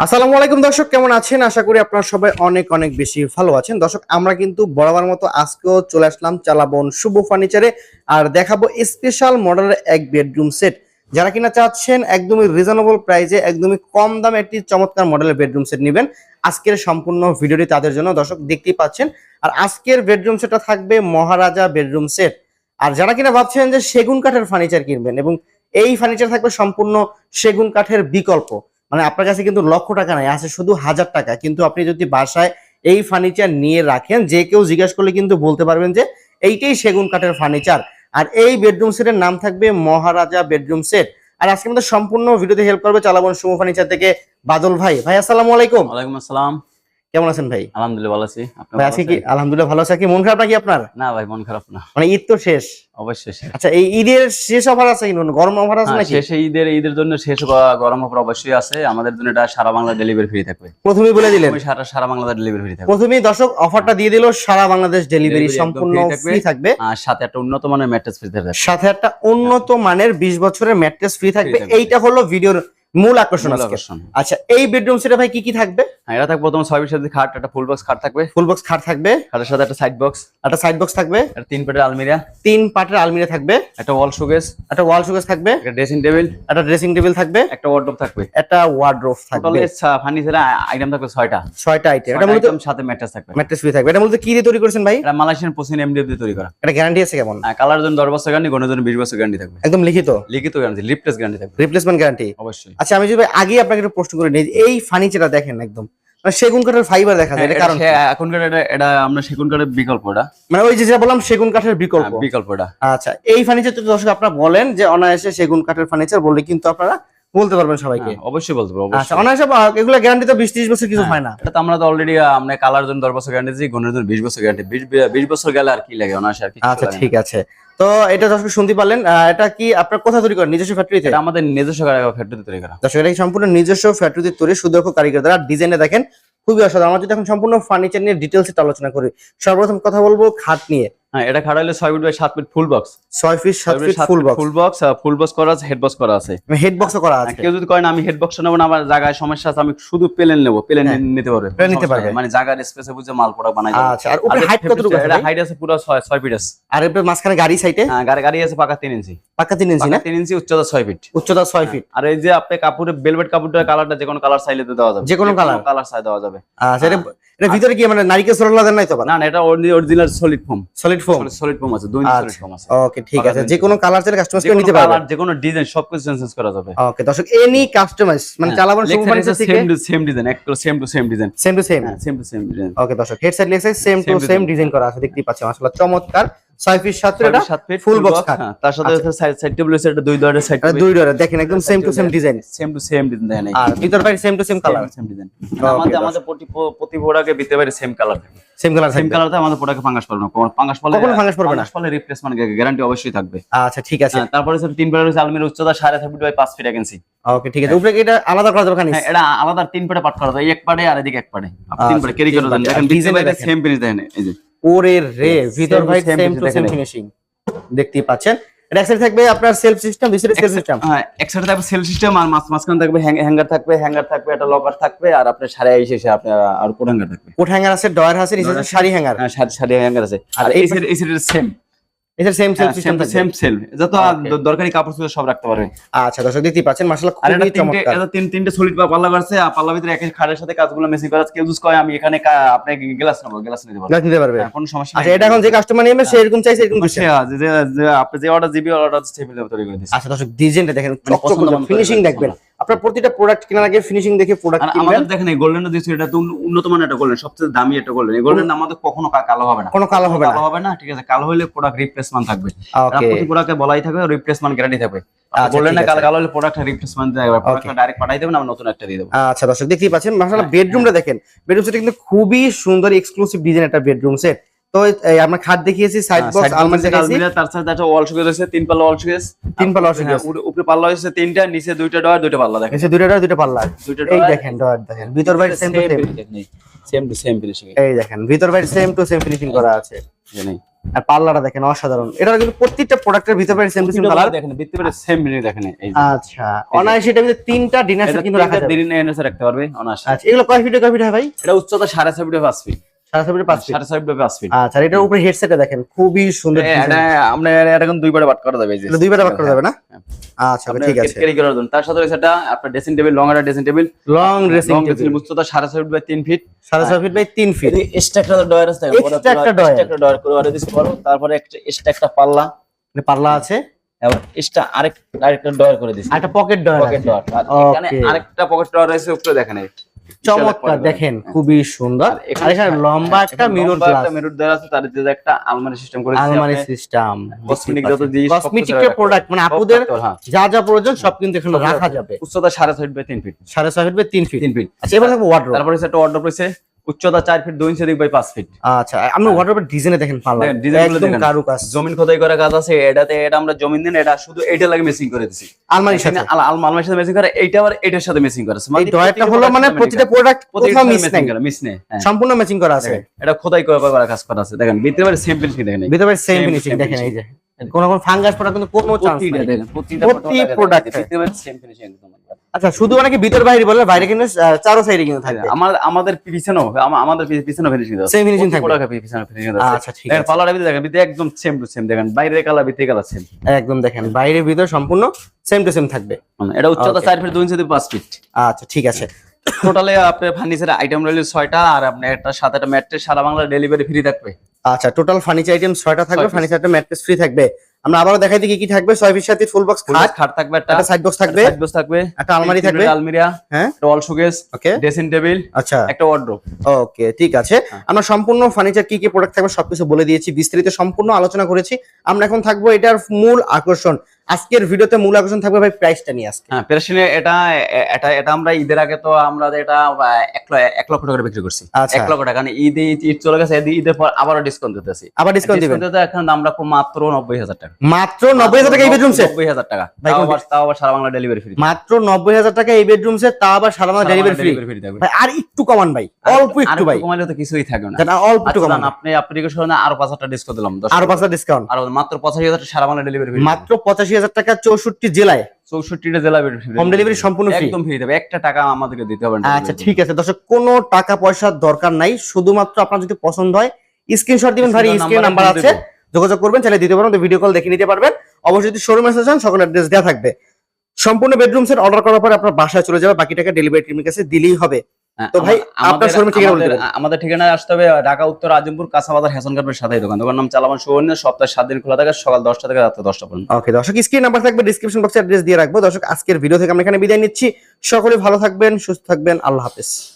আসসালামু আলাইকুম দর্শক, কেমন আছেন? আশা করি আপনারা সবাই অনেক অনেক বেশি ভালো আছেন। দর্শক, আমরা কিন্তু বরাবর মতো আজকেও চলে আসলাম চালাবন শুভ ফার্নিচারে আর দেখাবো স্পেশাল মডেলের এক বেডরুম সেট যারা কিনা চাচ্ছেন একদমই রিজনেবল প্রাইসে একদমই কম দামে একটি চমৎকার মডেলের বেডরুম সেট নেবেন। আজকের সম্পূর্ণ ভিডিওটি তাদের জন্য, দর্শক, দেখতেই পাচ্ছেন। আর আজকের বেডরুম সেটটা থাকবে মহারাজা বেডরুম সেট আর যারা কিনা ভাবছেন যে সেগুন কাঠের ফার্নিচার কিনবেন এবং এই ফার্নিচার থাকবে সম্পূর্ণ সেগুন কাঠের বিকল্প মানে আপনার কাছে কিন্তু লক্ষ টাকা নাই, আছে শুধু হাজার টাকা। কিন্তু আপনি যদি বাসায় এই ফার্নিচার নিয়ে রাখেন, যে কেউ জিজ্ঞাসা করলে কিন্তু বলতে পারবেন যে এইটাই সেগুন কাঠের ফার্নিচার আর এই বেডরুম সেটের নাম থাকবে মহারাজা বেডরুম সেট আর আজকে আমাদের সম্পূর্ণ ভিডিওতে হেল্প করবে চালাবন সুমো ফার্নিচার থেকে বাদল ভাই। ভাই, আসসালামু আলাইকুম। ওয়ালাইকুম আসসালাম। কেমন আছেন ভাই? আলহামদুলিল্লাহ ভালো আছি। ভাই আজকে কি আলহামদুলিল্লাহ ভালো আছে কি? মন খারাপ নাকি আপনার? না ভাই মন খারাপ না। মানে ঈদ তো শেষ। অবশ্যই আচ্ছা এই ঈদের শেষ অফার আছে কিন্তু গরম অফার আছে হ্যাঁ, নাকি? শেষে ঈদের ঈদের জন্য শেষ গরম অফার অবশ্যই আছে। আমাদের জন্য এটা সারা বাংলা ডেলিভারি ফ্রি থাকবে। প্রথমেই বলে দিলেন। সারা সারা বাংলা ডেলিভারি ফ্রি থাকবে। প্রথমেই দর্শক অফারটা দিয়ে দিল সারা বাংলাদেশ ডেলিভারি সম্পূর্ণ ফ্রি থাকবে। আর সাথে একটা উন্নত মানের ম্যাট্রেস ফ্রি থাকবে। সাথে একটা উন্নত মানের বিশ বছরের ম্যাট্রেস ফ্রি থাকবে। এইটা হলো ভিডিওর মূল আকর্ষণ। আচ্ছা এই বেডরুম সেটা ভাই কি কি থাকবে? হ্যাঁ, এটা থাকবে প্রথম ছয় বিশের খাট একটা ফুল বক্স খাট থাকবে। ফুল বক্স খাট থাকবে। খাটের সাথে একটা সাইড বক্স একটা সাইড বক্স থাকবে। একটা তিন পেটের আলমিরা। তিন পাটের আলমিরা থাকবে। একটা ওয়াল শোকেস একটা ওয়াল শোকেস থাকবে। একটা ড্রেসিং টেবিল একটা ড্রেসিং টেবিল থাকবে। একটা ওয়ার্ডরোব থাকবে। একটা ওয়ার্ড্রোব টোটাল থাকবে ফার্নিচার আইটেম থাকবে ছয়টা। ছয়টা আইটেম এটা মূলত সাথে ম্যাট্রেস থাকবে। ম্যাট্রেস ফ্রি থাকবে। এটা মূলত কি দিয়ে তৈরি করেছেন ভাই? এটা মালয়েশিয়ান পশ্চিম এমডিএফ দিয়ে তৈরি করা। এটা গ্যারান্টি আছে কেমন? কালার জন্য দশ বছর গ্যারান্টি গণের জন্য বিশ বছর গ্যারান্টি থাকবে। একদম লিখিত? লিখিত গ্যারান্টি লিপটেস গ্যারান্টি থাকবে। রিপ্লেসমেন্ট গ্যারান্টি অবশ্যই। আচ্ছা আমি যদি আগে আপনাকে একটু প্রশ্ন করে নিই এই ফার্নিচারটা দেখেন একদম। মানে সেগুন কাঠের ফাইবার দেখা যায় এটা কারণ? হ্যাঁ, এখনকার এটা এটা আমরা সেগুন কাঠের বিকল্প এটা। মানে ওই যে যেটা বললাম সেগুন কাঠের বিকল্প। হ্যাঁ, বিকল্প এটা। আচ্ছা এই ফার্নিচার তো দর্শক আপনারা বলেন যে অনায়াসে সেগুন কাঠের ফার্নিচার বললে কিন্তু আপনারা বলতে পারবেন সবাইকে। হ্যাঁ, অবশ্যই বলতে পারব আচ্ছা অনায়াসে এগুলো গ্যারান্টি তো বিশ ত্রিশ বছর কিছু হয় না। এটা তো আমরা তো অলরেডি আমরা কালার জন্য দশ বছর গ্যারান্টি দিচ্ছি গণের জন্য বিশ বছর গ্যারান্টি বিশ বিশ বছর গেলে আর কি লাগে অনায়াসে আর কি আচ্ছা ঠিক আছে। তো এটা দর্শক শুনতে পারলেন আহ, এটা কি আপনার কোথা তৈরি করেন নিজস্ব ফ্যাক্টরিতে এটা আমাদের নিজস্ব ফ্যাক্টরি তৈরি করা? দর্শক এটা কি সম্পূর্ণ নিজস্ব ফ্যাক্টরিতে তৈরি সুদক্ষ কারিগর দ্বারা ডিজাইনে দেখেন খুবই অসাধারণ। আমরা যদি এখন সম্পূর্ণ ফার্নিচার নিয়ে ডিটেলস আলোচনা করি সর্বপ্রথম কথা বলব খাট নিয়ে। হ্যাঁ এটা খাড়া হলে ছয় ফিট বাই সাত ফিট ফুল বক্স ছয় ফিট সাত feet full box full box full box করা আছে হেড বক্স করা আছে। হেড বক্সও করা আছে। কেউ যদি কয় না আমি হেড বক্স নেব না আমার জায়গায় সমস্যা আছে আমি শুধু প্লেন নেব প্লেন হ্যাঁ। নিতে পারবে। প্লেন নিতে পারবে। মানে জায়গার স্পেসে বুঝে মাল পোড়া বানাই। আচ্ছা আর উপরে হাইট কতটুকু আছে এটা হাইট আছে পুরো ছয় ছয় ফিট আছে। আর এর মাঝখানে গাড়ি সাইটে হ্যাঁ, গাড়ি গাড়ি আছে পাকা তিন ইঞ্চি। পাক্কা তিন ইঞ্চি না? পাকা তিন ইঞ্চি উচ্চতা ছয় ফিট উচ্চতা ছয় ফিট আর এই যে আপনি কাপড়ের বেলভেট কাপড়টার কালারটা যে কোনো কালার চাইলে দেওয়া যাবে। যে কোনো colour? কালার চাই দেওয়া যাবে। আচ্ছা এটা এটা ভিতরে কি মানে নারকেল সরলা দেন নাই তো না না এটা original solid form solid form solid form আছে দুই সলিড ফর্ম আছে। ওকে ঠিক আছে। যে কোনো কালার চাইলে কাস্টমাইজ করে নিতে যে কোনো ডিজাইন সবকিছু চেঞ্জ করা যাবে। ওকে দর্শক এনি কাস্টমাইজ মানে ফার্নিচার থেকে? সেম টু সেম ডিজাইন এক same to same design same to same same to same design okay দর্শক head side same to same design করা আছে দেখতেই পাচ্ছেন। মাশাআল্লাহ চমৎকার। ছয় ফিট এটা ফুল বক্স খাট হ্যাঁ তার সাথে সাইড সাইড টেবিল আছে এটা দুই দরের সাইড দুই ডোরে দেখেন একদম same to same design same to same design আর ভিতর বাইরে same to same colour same design আমাদের আমাদের প্রতি প্রতি প্রোডাক্টে ভিতরে বাইরে same colour same colour same থাকবে। আমাদের প্রোডাক্টে ফাঙ্গাস পড়বে না। ফাঙ্গাস পড়লে কখনো ফাঙ্গাস পড়বে না? পড়লে রিপ্লেসমেন্ট গ্যারান্টি অবশ্যই থাকবে। আচ্ছা ঠিক আছে। হ্যাঁ, তারপরে তিন আলমির উচ্চতা ফিট বাই ফিট এক ওকে ঠিক আছে। উপরে এটা আলাদা করা যাবে খানিস হ্যাঁ এটা আলাদা তিন পেটে পাট করা যায় এক পাড়ে আর এদিকে এক পাড়ে। তিন ক্যারি তিন করে দেখেন ডিজাইন সেম জিনিস দেখেন এই যে। ওরে রে ভিতর ভাই সেম টু সেম ফিনিশিং দেখতেই পাচ্ছেন। থাকবে আপনার সেলফ সিস্টেম সেলফ সিস্টেম হ্যাঁ থাকবে সিস্টেম আর মাছ মাঝখানে থাকবে হ্যাঙ্গার থাকবে হ্যাঙ্গার থাকবে একটা লকার থাকবে আর আপনার সাড়ে আপনার আর কোট হ্যাঙ্গার থাকবে। কোট হ্যাঙ্গার আছে ডয়ার আছে নিচে শাড়ি হ্যাঙ্গার হ্যাঁ আছে। আর এই সেম এটা same shelf system same same sell যত দরকারি কাপড় চোপড় সব রাখতে পারবে। আচ্ছা দর্শক দেখতেই পাচ্ছেন মাশাআল্লাহ খুবই চমৎকার। এটা তিন তিনটে সলিড বা পাল্লা করছে আর পাল্লা ভিতরে খাড়ের সাথে কাজগুলো করা। কেউ আমি এখানে কা- আপনাকে গ্লাস নেব গ্লাস নিতে পারব গ্লাস নিতে পারবে। হ্যাঁ, কোনো সমস্যা আচ্ছা এটা এখন যে কাস্টমার নেবে সে এরকম চাইছে এরকম যে আপনি যে অর্ডার দিবি অর্ডার টেবিল তৈরি করে দিচ্ছি। আচ্ছা দর্শক ডিজাইনটা দেখেন মানে ফিনিশিং দেখবেন। আপনার প্রতিটা প্রোডাক্ট কেনার আগে ফিনিশিং দেখে প্রোডাক্ট আমাদের দেখেন এই গোল্ডেন দিচ্ছি এটা তো উন্নত মানের একটা গোল্ডেন সবচেয়ে দামি একটা গোল্ডেন এই গোল্ডেন আমাদের কখনো কালো হবে না। কোনো কালো হবে না। কালো হবে না ঠিক আছে। কালো হলে প্রোডাক্ট রিপ্লেসমেন্ট থাকবে। প্রতি প্রোডাক্টে বলাই থাকবে রিপ্লেসমেন্ট গ্যারান্টি থাকবে। আচ্ছা, কালো কালো হলে প্রোডাক্ট রিপ্লেসমেন্ট থাকবে প্রোডাক্টটা ডাইরেক্ট পাঠাই দেবেন আমরা নতুন একটা দিয়ে দেবো। আচ্ছা দর্শক দেখতেই পাচ্ছেন মাশাআল্লাহ হ্যাঁ, বেডরুমটা দেখেন। বেডরুম সেট কিন্তু খুবই সুন্দর এক্সক্লুসিভ ডিজাইন একটা বেডরুম সেট তো আমরা খাট দেখিয়েছি সাইড হ্যাঁ, বক্স আলমারি আলমিরা, তার সাথে একটা ওয়াল শোকেস আছে তিন পাল্লা ওয়াল শোকেস তিন পাল্লা wall showcase। উপরে পাল্লা হয়েছে তিনটা নিচে দুইটা ডয়ার দুইটা পাল্লা দেখেন। দুইটা ডোর দুইটা পাল্লা। দুইটা এই দেখেন ডোর দেখেন ভিতর বাইরে same to same same to same finishing এই দেখেন ভিতর বাইরে সেম টু সেম ফিনিশিং করা আছে। এখানে আর পাল্লাটা দেখেন অসাধারণ। এটা কিন্তু প্রত্যেকটা প্রোডাক্টের ভিতরে সেম টু সেম কালার দেখেন ভিত্তি করে সেম মিনি দেখেন এই আচ্ছা অনায়াসে এটার ভিতরে তিনটা ডিনার সেট কিন্তু রাখা যাবে। দিন এনএসে রাখতে পারবে অনায়াসে। আচ্ছা এগুলো কয় ফিটে কয় ফিট হয় ভাই? এটা উচ্চতা সাড়ে ছয় ফিট পাঁচ ফিট আচ্ছা এটার উপরে হেডসেটটা দেখেন খুবই সুন্দর এটা আমরা এটা এখন দুইবারে বাট করা যাবে দুইবার করা যাবে না? হ্যাঁ। আচ্ছা ঠিক আছে। ক্যারি করার জন্য। তার সাথে রয়েছে এটা আপনার ড্রেসিং টেবিল লং একটা ড্রেসিং টেবিল লং ড্রেসিং উচ্চতা ফিট বাই তিন ফিট। সাড়ে ছয় ফিট বাই তিন ফিট। এক্সট্রা একটা ডয়ার আছে একটা ডয়ার করে তারপরে একটা এক্সট্রা একটা পাল্লা। পাল্লা আছে। এবং এক্সট্রা আরেক আরেকটা ডয়ার করে দিছি একটা পকেট ডয়ার পকেট ডয়ার এখানে আরেকটা পকেট ডয়ার রয়েছে উপরে দেখেন চমৎকার দেখেন খুবই সুন্দর। এখানে লম্বা একটা মিরর গ্লাস মিরর দেওয়া আছে তার যে একটা আলমারি সিস্টেম করেছে আলমারি সিস্টেম কসমেটিক যত জিনিস কসমেটিক প্রোডাক্ট মানে আপুদের হ্যাঁ। যা যা প্রয়োজন সব কিন্তু এখানে রাখা যাবে। উচ্চতা সাড়ে ছয় ফিট বাই তিন ফিট সাড়ে ছয় ফিট বাই 3 ফিট 3 ফিট আচ্ছা এবার ওয়ার্ডরোব তারপরে একটা আছে রয়েছে। উচ্চতা চার ফিট দুই ইঞ্চি দিক বাই পাঁচ ফিট আচ্ছা আপনি ওয়ার্ডরোবের ডিজাইনে দেখেন পাল্লা। একদম জমিন খোদাই করা কাজ আছে এটাতে এটা আমরা জমিন দিন এটা শুধু এইটা লাগে মেসিং করে দিছি। আলমারির সাথে। আলমারির সাথে মেসিং করে এইটা আবার এটার সাথে মেসিং করা। আছে এই ডয়ারটা হলো মানে প্রতিটা প্রোডাক্ট কোথাও মিস নাই। মিস নেই হ্যাঁ। সম্পূর্ণ ম্যাচিং করা আছে। এটা খোদাই করা করা কাজ করা আছে। দেখেন ভিতরে বারে সেম ফিনিশিং দেখেন। ভিতরে সেম ফিনিশিং দেখেন এই যে। কোন কোন ফাঙ্গাস পড়া কিন্তু কোনো চান্স প্রতিটা নাই। দেখেন প্রতিটা এ। ভিতরে বারে সেম ফিনিশিং একদম। আচ্ছা শুধু অনেকে ভিতর বাইরে বলে বাইরে কিন্তু চারো সাইডে কিন্তু থাকবে? আমার আমাদের পিছনেও আমাদের পিছনেও ফিনিশিং আছে। Same finishing থাকবে। প্রোডাক্ট পিছনে ফিনিশিং আছে। আচ্ছা ঠিক আছে। পালার ভিতরে দেখেন ভিতরে একদম সেম টু সেম দেখেন বাইরে কালার ভিতরে কালার সেম একদম দেখেন বাইরে ভিতর সম্পূর্ণ সেম টু সেম থাকবে। এটা উচ্চতা Okay. চার ফিট দুই ইঞ্চি দিয়ে পাঁচ ফিট আচ্ছা ঠিক আছে। টোটালে আপনার ফার্নিচারের আইটেম রইল ছয়টা আর আপনার একটা সাথে একটা ম্যাট্রেস সারা বাংলা ডেলিভারি ফ্রি থাকবে। আচ্ছা টোটাল ফার্নিচার আইটেম ছয়টা থাকবে ছয় piece। ফার্নিচারটা ম্যাট্রেস ফ্রি থাকবে। আমরা আবারও দেখাই দিই কি কি থাকবে। ছয় সাথে ফুল বক্স খাট খাট থাকবে একটা সাইড বক্স থাকবে। সাইড বক্স থাকবে। একটা আলমারি থাকবে। আলমিরা হ্যাঁ। একটা wall showcase okay. Dressing table আচ্ছা। একটা ওয়ার্ড্রোব ওকে ঠিক আছে। হ্যাঁ। আমরা সম্পূর্ণ ফার্নিচার কি কি প্রোডাক্ট থাকবে সবকিছু বলে দিয়েছি। বিস্তারিত সম্পূর্ণ আলোচনা করেছি। আমরা এখন থাকব এটার মূল আকর্ষণ। আজকের ভিডিওতে মূল আকর্ষণ থাকবে ভাই প্রাইসটা নিয়ে আজকে। হ্যাঁ পেরেশিনে এটা এটা এটা আমরা ঈদের আগে তো আমরা এটা আহ, এক লক্ষ টাকা বিক্রি করছি। আচ্ছা। এক লক্ষ টাকা কারণ ঈদ ঈদ- চলে গেছে ঈদ- ঈদের পর আবারও ডিসকাউন্ট দিতেছি। আবার ডিসকাউন্ট দিবেন? দিতে এখন আমরা মাত্র নব্বই হাজার টাকা। মাত্র নব্বই হাজার টাকা এই বেডরুম সেট নব্বই হাজার টাকা। ভাই, তাও আবার তাও আবার সারা বাংলা ডেলিভারি ফ্রি মাত্র নব্বই হাজার টাকা এই বেডরুম সেট তা আবার সারা মাস ডেলিভারি ফ্রি ভাই আর একটু কমান ভাই অল্প একটু ভাই। কমালে তো কিছুই থাকবে না। জানা অল্প একটু আচ্ছা, কমান। আপনি আপনি রিকোয়েস্ট করেন আরও পাঁচ হাজার ডিসকাউন্ট দিলাম আরও পাঁচটা ডিসকাউন্ট আর মাত্র পঁচাশি হাজার সারা বাংলা ডেলিভারি ফ্রি মাত্র পঁচাশি হাজার টাকা চৌষট্টি জেলায়। চৌষট্টিটা জেলা হোম ডেলিভারি সম্পূর্ণ ফ্রি একদম ফ্রি দেবে একটা টাকা আমাদেরকে দিতে হবে আচ্ছা ঠিক আছে। দর্শক কোনো টাকা পয়সার দরকার নাই। শুধুমাত্র আপনার যদি পছন্দ হয় স্ক্রিনশট দিবেন ভাই স্ক্রিন নাম্বার আছে। যোগাযোগ করবেন চাইলে দিতে পারেন ভিডিও কল দেখে নিতে পারবেন। অবশ্যই যদি শোরুমে এসে চান সকল অ্যাড্রেস দেওয়া থাকবে। সম্পূর্ণ বেডরুম সেট অর্ডার করার পরে আপনার বাসায় চলে যাবে। বাকি টাকা ডেলিভারি টিমের কাছে দিলেই হবে। তো ভাই, আপনার আমাদের- শোরুমের ঠিকানা বলে আমাদের- ঠিকানায় আসতে হবে ঢাকা উত্তর আজিমপুর কাঁচাবাজার হেসন কাপের সাথে দোকান। দোকান নাম চালামান সুবর্ণ সপ্তাহে সাত দিন খোলা থাকে সকাল দশটা থেকে রাত দশটা পর্যন্ত। ওকে দর্শক স্ক্রিন নাম্বার থাকবে ডিসক্রিপশন বক্সে অ্যাড্রেস দিয়ে রাখব। দর্শক আজকের ভিডিও থেকে আমরা এখানে বিদায় নিচ্ছি। সকলে ভালো থাকবেন সুস্থ থাকবেন আল্লাহ হাফেজ।